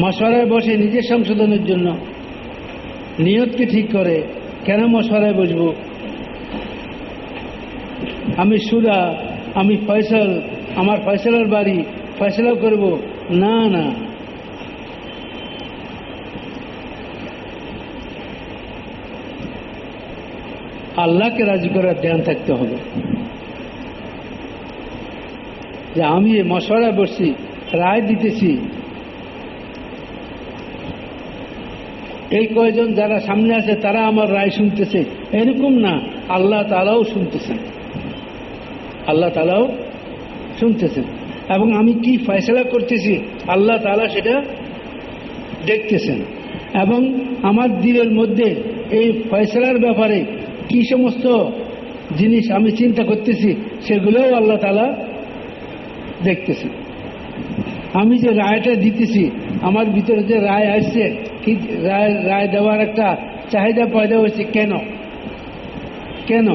মশওয়ারায় বসে নিজের সংশোধনের জন্য। নিয়তকে ঠিক করে, কেন মশওয়ারায় বসবো? আমি সুরা, আমি ফয়সল, আমার ফয়সলার বাড়ি ফয়সলা করব? না না। আল্লাহকে রাজি করার ধ্যান থাকতে হবে। যে আমি মশওয়ারায় বসছি, রায় দিতেছি এই কয়জন যারা সামনে আছে, তারা আমার রায় শুনতেছে। এরকম না, আল্লাহ তালাও শুনতেছেন। আল্লাহ তালাও শুনতেছেন। এবং আমি কি ফয়সলা করতেছি, আল্লাহ তালা সেটা দেখতেছেন। এবং আমার দিলের মধ্যে এই ফয়সলার ব্যাপারে কি সমস্ত জিনিস আমি চিন্তা করতেছি, সেগুলোও আল্লাহ তালা দেখতেছেন। আমি যে রায়টা দিতেছি, আমার ভিতরে যে রায় আসছে কি রায় রায় দেওয়ার একটা চাহিদা পয়দা হয়েছে কেন? কেন?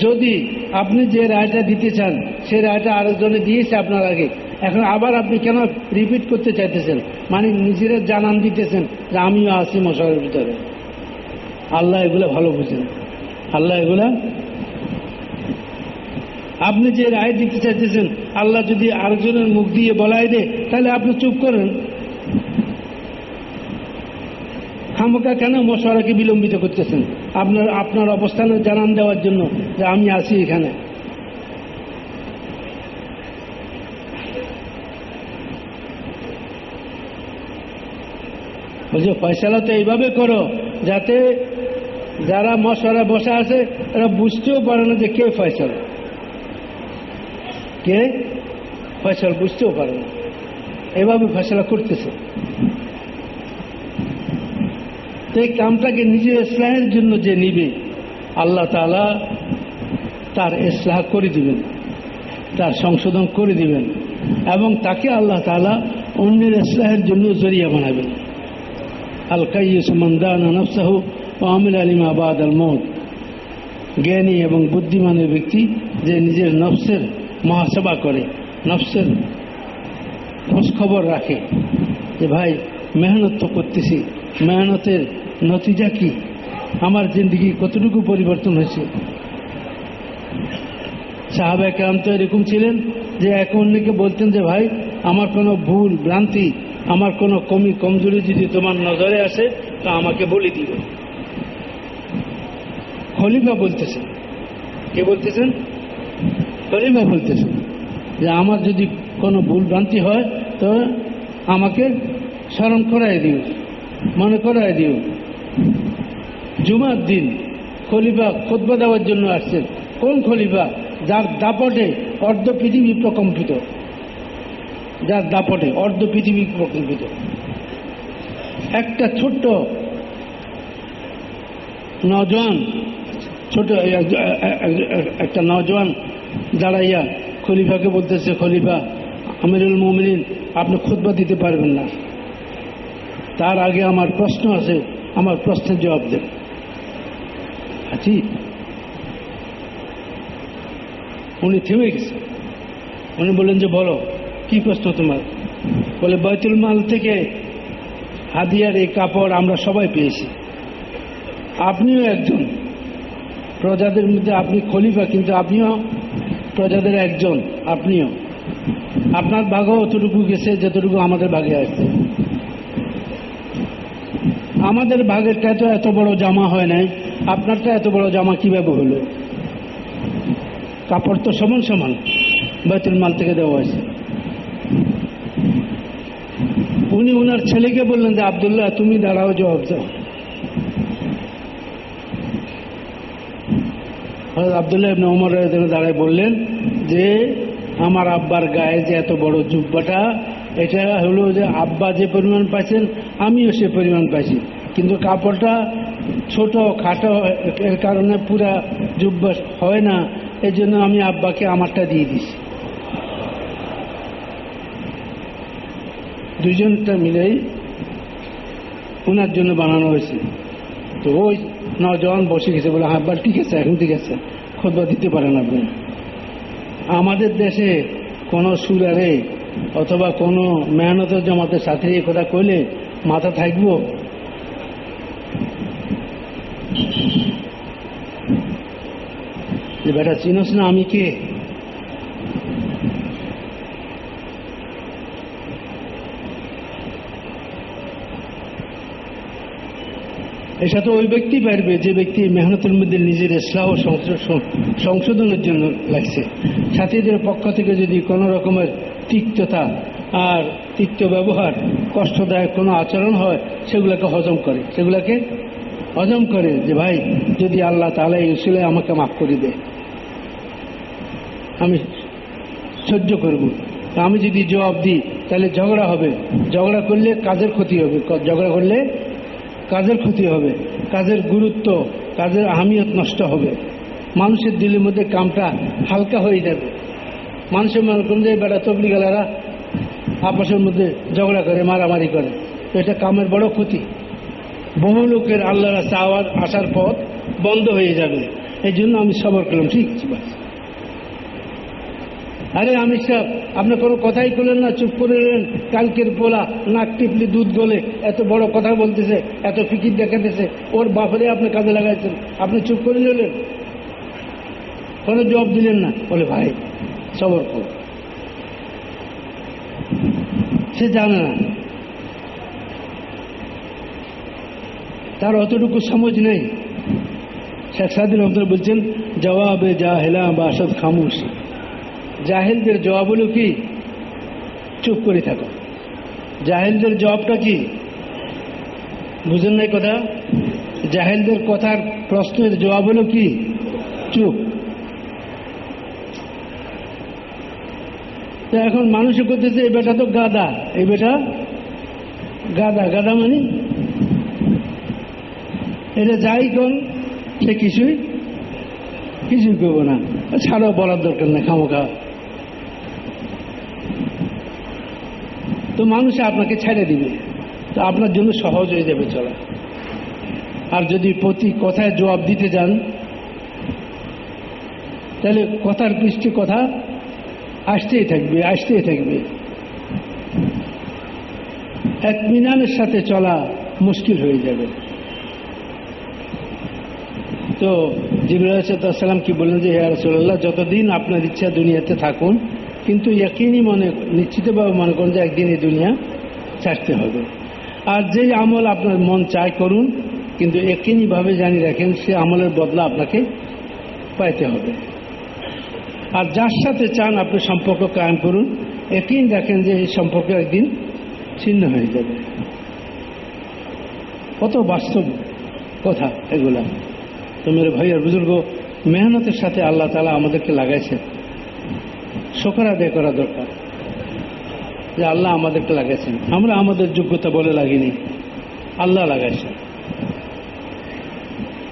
যদি আপনি যে রায়টা দিতে চান সে রায়টা আরেকজনে দিয়েছে আপনার আগে, এখন আবার আপনি কেন রিপিট করতে চাইতেছেন? মানে নিজেরা জানান দিতেছেন যে আমিও আছি মশারের ভিতরে। আল্লাহ এগুলো ভালো বুঝেন। আল্লাহ এগুলা আপনি যে রায় দিতে চাইতেছেন, আল্লাহ যদি আরেকজনের মুখ দিয়ে বলাই দেয়, তাহলে আপনি চুপ করেন। খামোকা কেন মশওয়ারাকে বিলম্বিত করতেছেন? আপনার আপনার অবস্থানে জানান দেওয়ার জন্য যে আমি আছি এখানে। বলছে ফয়সালা তো এইভাবে করো, যাতে যারা মশওয়ারা বসে আছে তারা বুঝতেও পারে না যে কে ফয়সাল। কে? ফয়সাল বুঝতেও পারে না। এভাবে ফয়সলা করতেছে। এই কামটাকে নিজের ইসলাহের জন্য যে নিবে, আল্লাহ তালা তার ইসলাহ করে দিবেন, তার সংশোধন করে দিবেন, এবং তাকে আল্লাহ তালা অন্যের ইসলাহের জন্য জরিয়া বানাবেন। আল কাইয়ুসমান্দান নফসাহু ও আলিম আবাদ আল মত জ্ঞানী এবং বুদ্ধিমানের ব্যক্তি যে নিজের নফসের মহাসভা করে, নফসের খোঁজখবর রাখে, যে ভাই মেহনত তো করতেছি, মেহনতের নতিজা কি? আমার জিন্দগি কতটুকু পরিবর্তন হয়েছে? সাহাবা কেরাম তো এরকম ছিলেন যে এক অন্যকে বলতেন যে, ভাই, আমার কোনো ভুল, ভ্রান্তি, আমার কোনো কমি, কমজোরি যদি তোমার নজরে আসে, তা আমাকে বলে দিবে খলিফা বলতেছেন। কে বলতেছেন? খলিফা বলতেছেন যে, আমার যদি কোনো ভুল, ভ্রান্তি হয়, তো আমাকে স্মরণ করাই দিও, মনে করাই দিও। জুমার দিন খলিফা খোদবা দেওয়ার জন্য আসছেন। কোন খলিফা? যার দাপটে অর্ধ পৃথিবী প্রকম্পিত। যার দাপটে অর্ধ পৃথিবী প্রকম্পিত। একটা ছোট্ট নজওয়ান ছোট একটা নজওয়ান দাঁড়াইয়া খলিফাকে বলতেছে, খলিফা, আমিরুল মোমিনিন, আপনি খুদবা দিতে পারবেন না। তার আগে আমার প্রশ্ন আছে, আমার প্রশ্নের জবাব দেন। আছি উনি থেমে গেছে। উনি বললেন যে, বলো, কি প্রশ্ন তোমার? বলে বৈতুল মাল থেকে হাদিয়ার এই কাপড় আমরা সবাই পেয়েছি। আপনিও একজন। প্রজাদের মধ্যে আপনি খলিফা, কিন্তু আপনিও প্রজাদের একজন। আপনিও। আপনার ভাগও অতটুকু গেছে যতটুকু আমাদের ভাগে আসছে আমাদের ভাগেরটা তো এত বড় জামা হয় নাই। আপনারটা এত বড় জামা কীভাবে হলো? কাপড় তো সমান সমান বেতুল মাল থেকে দেওয়া হয়েছে। উনি ওনার ছেলেকে বললেন যে, আবদুল্লাহ, তুমি দাঁড়াও, জবাব দাও। আবদুল্লাহ ইবনে দাঁড়ায় বললেন যে, আমার আব্বার গায়ে যে এত বড় জুব্বাটা, এটা হলো যে আব্বা যে পরিমাণ পাইছেন, আমিও সে পরিমাণ পাইছি। কিন্তু কাপড়টা ছোট, খাটো, এর কারণে পুরা জুব্বা হয় না। এই জন্য আমি আব্বাকে আমারটা দিয়ে দিছি। দুজনটা মিলেই ওনার জন্য বানানো হয়েছে। তো ওই নজওয়ান বসে গেছে বলে আব্বা, ঠিক আছে, এখন ঠিক আছে। খোদবা দিতে পারেন আপনি। আমাদের দেশে কোনো সুরারে অথবা কোনো মেহনতের জমাতে সাথে এ কথা কইলে মাথা থাকব? যে বেটা চিনস না আমি কে? এটা তো ওই ব্যক্তি পারবে, যে ব্যক্তি মেহনতের মধ্যে নিজের ইসলাম সংশোধনের জন্য লাগছে। সাথীদের পক্ষ থেকে যদি কোনো রকমের তিক্ততা আর তিক্ত ব্যবহার, কষ্টদায়ক কোনো আচরণ হয়, সেগুলোকে হজম করে। সেগুলোকে হজম করে যে, ভাই, যদি আল্লাহ তাহলে এই আমাকে মাফ করে দেয়। আমি সহ্য করব। আমি যদি জবাব দিই, তাহলে ঝগড়া হবে। ঝগড়া করলে কাজের ক্ষতি হবে। ঝগড়া করলে কাজের ক্ষতি হবে। কাজের গুরুত্ব, কাজের আহমিয়ত নষ্ট হবে। মানুষের দিলের মধ্যে কামটা হালকা হয়ে যাবে। মানুষের মনে করুন যে বেড়া তবলি গেলারা আপসের মধ্যে ঝগড়া করে, মারামারি করে। তো এটা কামের বড় ক্ষতি। বহু লোকের আল্লাহ রাস্তা আসার পথ বন্ধ হয়ে যাবে। এই জন্য আমি সবর করলাম। ঠিক আছে আরে আমির সাহেব আপনি কোনো কথাই করলেন না, চুপ করে রইলেন। কালকের পোলা নাক টিপলি দুধ গলে, এত বড় কথা বলতেছে, এত ফিকির দেখাতেছে, ওর বাপরে আপনি কাজে লাগাইছেন। আপনি চুপ করে নিলেন কোনো জবাব দিলেন না। বলে, ভাই, সবর কর। সে জানে না। তার অতটুকু সমঝ নেই। শেখ সাদির রহমতুল্লাহ বলছেন, জবাবে জাহেলা বাসদ খামুশ। জাহেলদের জবাব হলো কি? চুপ করে থাকো। জাহেলদের জবাবটা কি? বুঝেন নাই কথা? জাহেলদের কথার প্রশ্নের জবাব হলো কি? চুপ। তো এখন মানুষে করতেছে, এই বেটা তো গাদা। এই বেটা? গাদা। গাদা মানে? এটা যাই কোন, সে কিছুই কিছুই করব না। ছাড়াও বলার দরকার নেই, খামোখা। তো মানুষে আপনাকে ছেড়ে দিবে। তো আপনার জন্য সহজ হয়ে যাবে চলা। আর যদি প্রতি কথায় জবাব দিতে যান, তাহলে কথার পৃষ্ঠে কথা আসতেই থাকবে আসতেই থাকবে। এক মিনানের সাথে চলা মুশকিল হয়ে যাবে। তো জিবরাসাল্লাম কি বললেন যে হ্যাঁ রসোল্লাহ যতদিন আপনার ইচ্ছা দুনিয়াতে থাকুন কিন্তু একই মনে, নিশ্চিতভাবে মনে করেন যে একদিন এই দুনিয়া ছাড়তে হবে। আর যে আমল আপনার মন চায় করুন, কিন্তু একইভাবে জানি রাখেন, সে আমলের বদলা আপনাকে পাইতে হবে। আর যার সাথে চান আপনি সম্পর্ক কায়েম করুন। একই দেখেন যে এই সম্পর্ক একদিন ছিন্ন হয়ে যাবে। কত বাস্তব কথা এগুলা। তো মেরে ভাই আর বুজুর্গ, মেহনতের সাথে আল্লাহ তালা আমাদেরকে লাগাইছেন। শোকর আদায় করা দরকার। যে আল্লাহ আমাদেরকে লাগাইছেন। আমরা আমাদের যোগ্যতা বলে লাগিনি। আল্লাহ লাগাইছেন।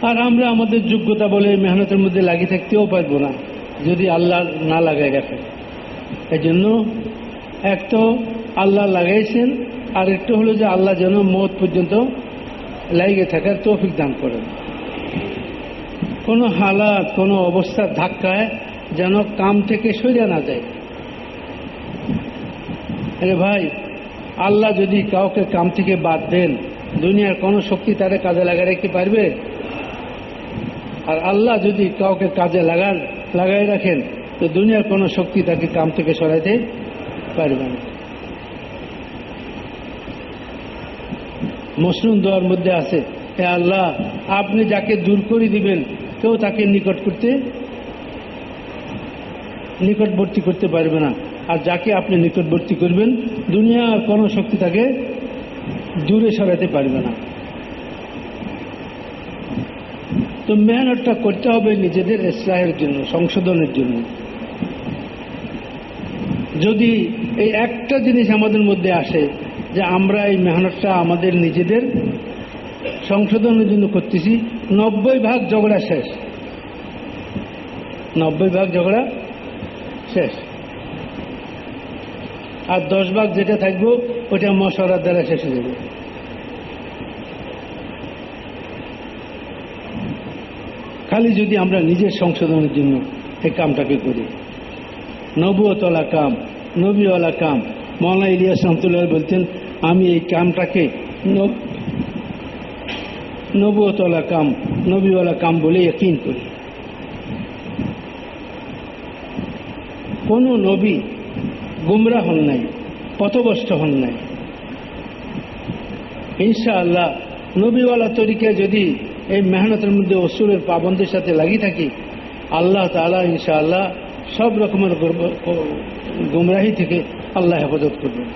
আর আমরা আমাদের যোগ্যতা বলে মেহনতের মধ্যে লাগিয়ে থাকতেও পারব না, যদি আল্লাহ না লাগাই রাখে এই জন্য এক তো আল্লাহ লাগাইছেন আর একটু হলো যে আল্লাহ যেন মত পর্যন্ত লাগিয়ে থাকার তৌফিক দান করেন। কোনো হালাত, কোনো অবস্থার ধাক্কায় যেন কাম থেকে সরে না যায়। আরে ভাই, আল্লাহ যদি কাউকে কাম থেকে বাদ দেন, দুনিয়ার কোনো শক্তি তারে কাজে লাগাই রাখতে পারবে? আর আল্লাহ যদি কাউকে কাজে লাগান লাগাই রাখেন, তো দুনিয়ার কোনো শক্তি তাকে কাম থেকে সরাইতে পারবে না। মসরুম দোয়ার মধ্যে আছে, হে আল্লাহ, আপনি যাকে দূর করে দিবেন, কেউ তাকে নিকট করতে নিকটবর্তী করতে পারবে না। আর যাকে আপনি নিকটবর্তী করবেন, দুনিয়ার কোনো শক্তি তাকে দূরে সরাতে পারবে না। তো মেহনতটা করতে হবে নিজেদের ইসলাহের জন্য, সংশোধনের জন্য। যদি এই একটা জিনিস আমাদের মধ্যে আসে, যে আমরা এই মেহনতটা আমাদের নিজেদের সংশোধনের জন্য করতেছি, নব্বই ভাগ ঝগড়া শেষ। নব্বই ভাগ ঝগড়া শেষ। আর দশ ভাগ যেটা থাকব ওটা মশলার দ্বারা শেষ হয়ে যাবে। খালি যদি আমরা নিজের সংশোধনের জন্য এই কামটাকে করি। নবুয়তলা কাম, নবীওয়ালা কাম। মৌলানা ইলিয়াস রহমতুল্লাহ বলতেন, আমি এই কামটাকে নব- নবুয়তওয়ালা কাম, নবীওয়ালা কাম বলে ইয়কিন করি। কোনো নবী গুমরা হন নাই, পথভ্রষ্ট হন নাই। ইনশাআল্লাহ, নবীওয়ালা তরিকে যদি এই মেহনতের মধ্যে অসুরের পাবন্দের সাথে লাগিয়ে থাকি, আল্লাহ তালা ইনশাআল্লাহ সব রকমের গুমরাহি থেকে আল্লাহ হেফাজত করবেন।